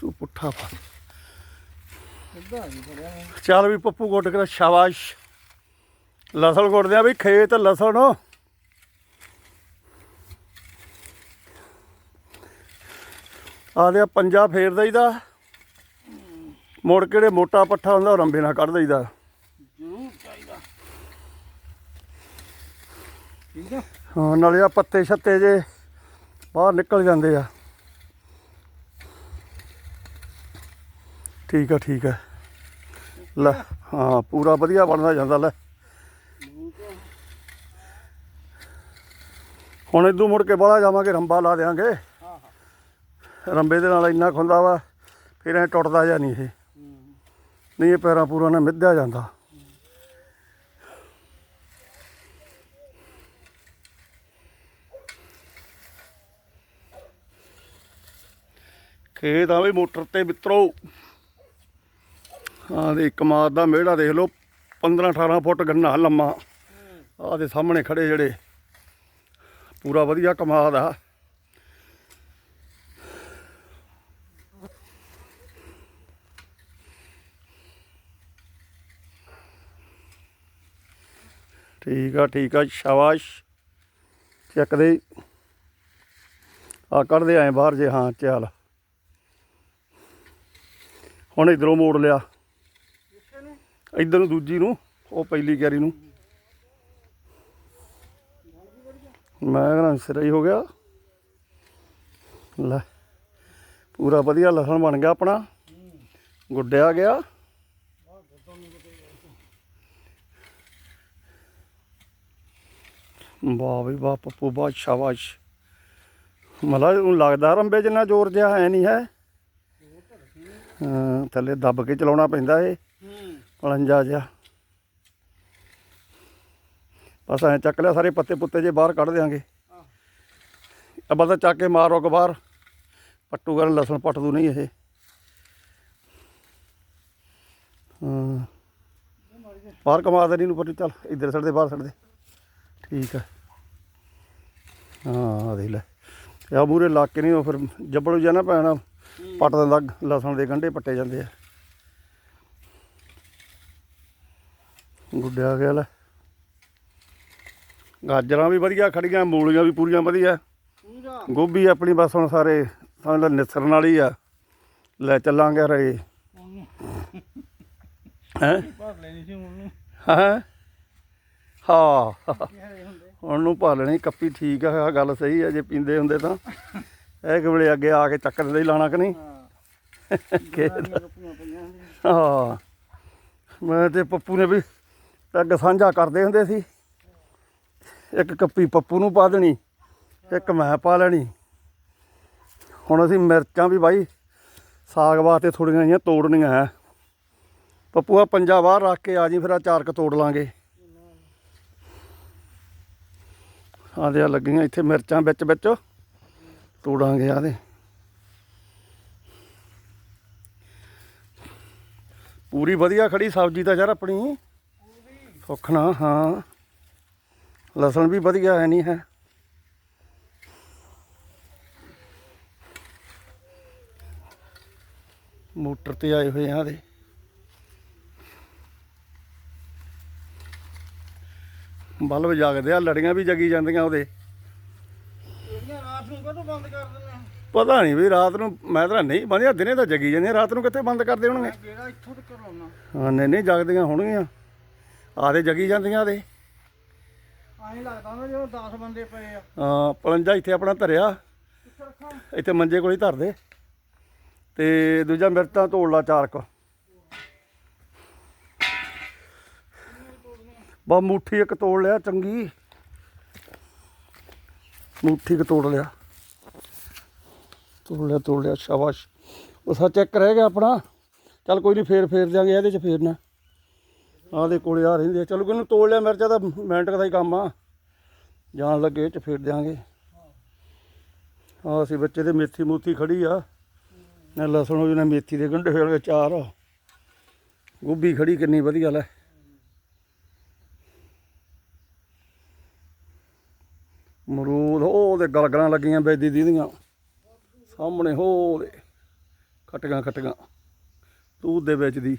ਤੂੰ ਪੁੱਠਾ ਪਾ। ਚੱਲ ਵੀ ਪੱਪੂ ਗੁੱਟ ਕੇ ਸ਼ਾਬਾਸ਼। ਲਸਣ ਗੁੱਟਦੇ ਆ ਵੀ ਖੇਤ ਲਸਣ। ਆ ਲਿਆ ਪੰਜਾ ਫੇਰ ਦਈਦਾ। ਮੁੜ ਕਿਹੜੇ ਮੋਟਾ ਪੱਠਾ ਹੁੰਦਾ ਰੰਬੇ ਨਾਲ ਕੱਢ ਦਈਦਾ। ਜ਼ਰੂਰ ਚਾਹੀਦਾ। ਠੀਕ ਆ। ਹਾਂ ਨਾਲੇ ਆ ਪੱਤੇ ਛੱਤੇ ਜੇ ਬਾਹਰ ਨਿਕਲ ਜਾਂਦੇ ਆ। ਠੀਕ ਆ ਠੀਕ ਆ। ਲੈ, ਹਾਂ, ਪੂਰਾ ਵਧੀਆ ਬਣਦਾ ਜਾਂਦਾ, ਲੈ। ਹੁਣ ਇਦੋਂ ਮੁੜ ਕੇ ਬਾਹਲਾ ਜਾਵਾਂਗੇ, ਰੰਬਾ ਲਾ ਦੇਾਂਗੇ ਰੰਬੇ ਦੇ ਨਾਲ ਇੰਨਾ ਖੁੰਦਾ ਵਾ, ਫਿਰ ਐ ਟੁੱਟਦਾ ਜਾਂ ਨਹੀਂ ਇਹ। ਨਹੀਂ, ਇਹ ਪੈਰਾਂ ਪੂਰਾ ਨਾਲ ਮਿੱਧਿਆ ਜਾਂਦਾ। ਖੇਤ ਆ ਵੀ ਮੋਟਰ ਤੇ ਮਿੱਤਰੋ। ਆ ਦੇ ਕਮਾਦ ਦਾ ਮੇੜਾ ਦੇਖ ਲਓ 15 18 ਫੁੱਟ ਗੰਨਾ ਲੰਮਾ। ਆ ਦੇ ਸਾਹਮਣੇ ਖੜੇ ਜਿਹੜੇ, ਪੂਰਾ ਵਧੀਆ ਕਮਾਦ ਆ। ਠੀਕ ਆ ਠੀਕ ਆ, ਸ਼ਾਬਾਸ਼। ਚੱਕਦੇ ਆ ਕੱਢਦੇ ਆਏ ਬਾਹਰ ਜੇ, ਹਾਂ, ਚੱਲ। ਹੁਣ ਇਧਰੋਂ ਮੋੜ ਲਿਆ। ਇੱਧਰ ਨੂੰ, ਦੂਜੀ ਨੂੰ, ਉਹ ਪਹਿਲੀ ਕਿਆਰੀ ਨੂੰ। ਮੈਂ ਕਹਿੰਦਾ ਸਿਰਾ ਹੀ ਹੋ ਗਿਆ। ਲੈ, ਪੂਰਾ ਵਧੀਆ ਲਸਣ ਬਣ ਗਿਆ ਆਪਣਾ। ਗੁੱਡਿਆ ਗਿਆ। ਵਾਹ ਵੀ ਵਾਹ, ਪੱਪੂ ਬਹੁਤ ਸ਼ਾਬਾਸ਼। ਮਤਲਬ ਨੂੰ ਲੱਗਦਾ ਰੰਬੇ ਜਿੰਨਾ ਜ਼ੋਰ ਜਿਹਾ ਹੈ ਨਹੀਂ ਹੈ, ਥੱਲੇ ਦੱਬ ਕੇ ਚਲਾਉਣਾ ਪੈਂਦਾ ਏ। ਹੂੰ ਪਲੰਜਾ ਜਿਹਾ। ਬਸ ਐ ਚੱਕ ਲਿਆ, ਸਾਰੇ ਪੱਤੇ ਪੁੱਤੇ ਜੇ ਬਾਹਰ ਕੱਢ ਦਿਆਂਗੇ। ਅੱਬਾ ਤਾਂ ਚੱਕ ਕੇ ਮਾਰੋ ਕਿ ਬਾਹਰ। ਪੱਟੂ ਕਰ ਲਸਣ ਪੱਟ ਦੂ ਨਹੀਂ ਇਹ। ਹਾਂ। ਬਾਹਰ ਕਮਾ ਦੇ ਨੂੰ ਪੱਟੂ ਚੱਲ, ਇੱਧਰ ਛੱਡ ਦੇ ਬਾਹਰ ਛੱਡ ਦੇ ਠੀਕ ਹੈ ਹਾਂ, ਦੇਖ ਲੈ। ਆ ਮੂਰੇ ਲਾ ਕੇ ਨਹੀਂ, ਉਹ ਫਿਰ ਜੱਬੜੂ ਜਾਂ ਨਾ ਪੈਣਾ ਪੱਟ ਦਿੰਦਾ, ਲਸਣ ਦੇ ਗੰਢੇ ਪੱਟੇ ਜਾਂਦੇ ਆ। ਗੁੱਡਿਆ ਗਿਆ ਲੈ ਗਾਜਰਾਂ ਵੀ ਵਧੀਆ ਖੜੀਆਂ ਮੂਲੀਆਂ ਵੀ ਪੂਰੀਆਂ ਵਧੀਆ। ਗੋਭੀ ਆਪਣੀ ਬਸ ਹੁਣ ਸਾਰੇ ਸਮਝ ਲੈ ਨਿਸਰਨ ਵਾਲੀ ਆ। ਲੈ ਚੱਲਾਂਗੇ ਰੇ ਉਹਨੂੰ ਹੈ? ਉਹਨੂੰ ਹਾਂ? ਹਾਂ। ਹੁਣ ਨੂੰ ਪਾ ਲੈਣੀ ਕੱਪੀ ਠੀਕ ਆ ਗੱਲ ਸਹੀ ਆ ਜੇ ਪੀਂਦੇ ਹੁੰਦੇ ਤਾਂ। ਇਹ ਕਿ ਵੇਲੇ ਅੱਗੇ ਆ ਕੇ ਚੱਕਰ ਦੇ ਹੀ ਲਾਣਾ ਕਿ ਨਹੀਂ? ਹਾਂ। ਮੈਂ ਤੇ ਪੱਪੂ ਨੇ ਵੀ ਪੈਗ ਸਾਂਝਾ ਕਰਦੇ ਹੁੰਦੇ ਸੀ। ਇੱਕ ਕੱਪੀ ਪੱਪੂ ਨੂੰ ਪਾ ਦੇਣੀ, ਇੱਕ ਮੈਂ ਪਾ ਲੈਣੀ। ਹੁਣ ਅਸੀਂ ਮਿਰਚਾਂ ਵੀ ਬਾਈ, ਸਾਗ ਵਾਸਤੇ ਥੋੜੀਆਂ ਜਿਹੀਆਂ ਤੋੜਨੀਆਂ ਹੈ। ਪੱਪੂ ਆ ਪੰਜਾ ਬਾਹਰ ਰੱਖ ਕੇ ਆ ਜੀ, ਫਿਰ ਆ ਚਾਰ ਕ ਤੋੜ ਲਾਂਗੇ। ਆ ਆ ਲੱਗੀਆਂ ਇੱਥੇ ਮਿਰਚਾਂ ਵਿੱਚ ਵਿੱਚ, ਤੋੜਾਂਗੇ ਆ ਪੂਰੀ ਵਧੀਆ ਖੜੀ ਸਬਜ਼ੀ ਤਾਂ ਯਾਰ ਆਪਣੀ। ਸੁੱਖ ਨਾ ਹਾਂ। ਲਸਣ ਵੀ ਵਧੀਆ ਹੈ ਨਹੀਂ ਹੈ। ਮੋਟਰ ਤੇ ਆਏ ਹੋਏ ਆ ਦੇ। ਬਲਬ ਜਗਦੇ ਆ ਲੜੀਆਂ ਵੀ ਜਗੀ ਜਾਂਦੀਆਂ ਉਹਦੇ। ਪਤਾ ਨਹੀਂ ਵੀ ਰਾਤ ਨੂੰ ਮੈਂ ਤਾਂ ਨਹੀਂ ਬੰਦਿਆ ਦਿਨੇ ਤਾਂ ਜਗੀ ਜਾਂਦੀਆਂ ਰਾਤ ਨੂੰ ਕਿੱਥੇ ਬੰਦ ਕਰਦੇ ਹੋਣਗੇ? ਹਾਂ ਨਹੀਂ ਨਹੀਂ ਜਗਦੀਆਂ ਹੋਣਗੀਆਂ। ਆਦੇ ਜਗੀ ਜਾਂਦੀਆਂ ਦੇ। ਐਂ ਲੱਗਦਾ ਨਾ ਜਦੋਂ 10 ਬੰਦੇ ਪਏ ਆ। ਹਾਂ ਪਲੰਜਾ ਇੱਥੇ ਆਪਣਾ ਧਰਿਆ। ਇੱਥੇ ਮੰਜੇ ਕੋਲ ਹੀ ਧਰ ਦੇ ਤੇ ਦੂਜਾ ਮਿਰਚਾਂ ਤੋੜ ਲਾ ਚਾਰ ਕੁ ਬਾ ਮੁੱਠੀ ਇੱਕ ਤੋੜ ਲਿਆ ਚੰਗੀ। ਮੁੱਠੀ ਕੁ ਤੋੜ ਲਿਆ। ਤੋੜ ਲਿਆ ਤੋੜ ਲਿਆ ਸ਼ਾਬਾਸ਼। ਉਹ ਸੱਚ ਇੱਕ ਰਹਿ ਗਿਆ ਆਪਣਾ। ਚੱਲ ਕੋਈ ਨਹੀਂ ਫੇਰ ਫੇਰ ਦਿਆਂਗੇ ਇਹਦੇ ਚ ਫੇਰਨਾ ਆਹ ਦੇ ਕੋਲੇ ਆ ਰਹਿੰਦੇ ਆ। ਚਲੋ ਕਿਨੂੰ ਤੋੜ ਲਿਆ ਮਿਰਚਾ ਤਾਂ ਮਿੰਟ ਦਾ ਹੀ ਕੰਮ ਆ। ਜਾਣ ਲੱਗੇ ਚ ਫੇਰ ਦਿਆਂਗੇ। ਆ ਅਸੀਂ ਬੱਚੇ ਦੇ ਮੇਥੀ ਮੂਥੀ ਖੜੀ ਆ। ਨਾ ਲਸਣ ਹੋ ਮੇਥੀ ਦੇ ਗੰਢੇ ਹੋਏ ਚਾਰ। ਆ। ਗੋਭੀ ਖੜੀ ਕਿੰਨੀ ਵਧੀਆ ਲੈ। ਮਰੂਦ ਉਹ ਉਹਦੇ ਗਲਗਲਾਂ ਲੱਗੀਆਂ ਬੇਦੀ ਦੀਆਂ। ਸਾਹਮਣੇ ਹੋ ਉਹਦੇ ਖਟੀਆਂ ਤੂਤ ਦੇ ਵਿੱਚ ਦੀ।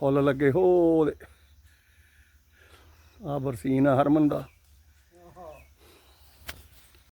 ਫੁੱਲ ਲੱਗੇ ਹੋ ਆ ਬਰਸੀਨ ਆ ਹਰਮਨ ਦਾ।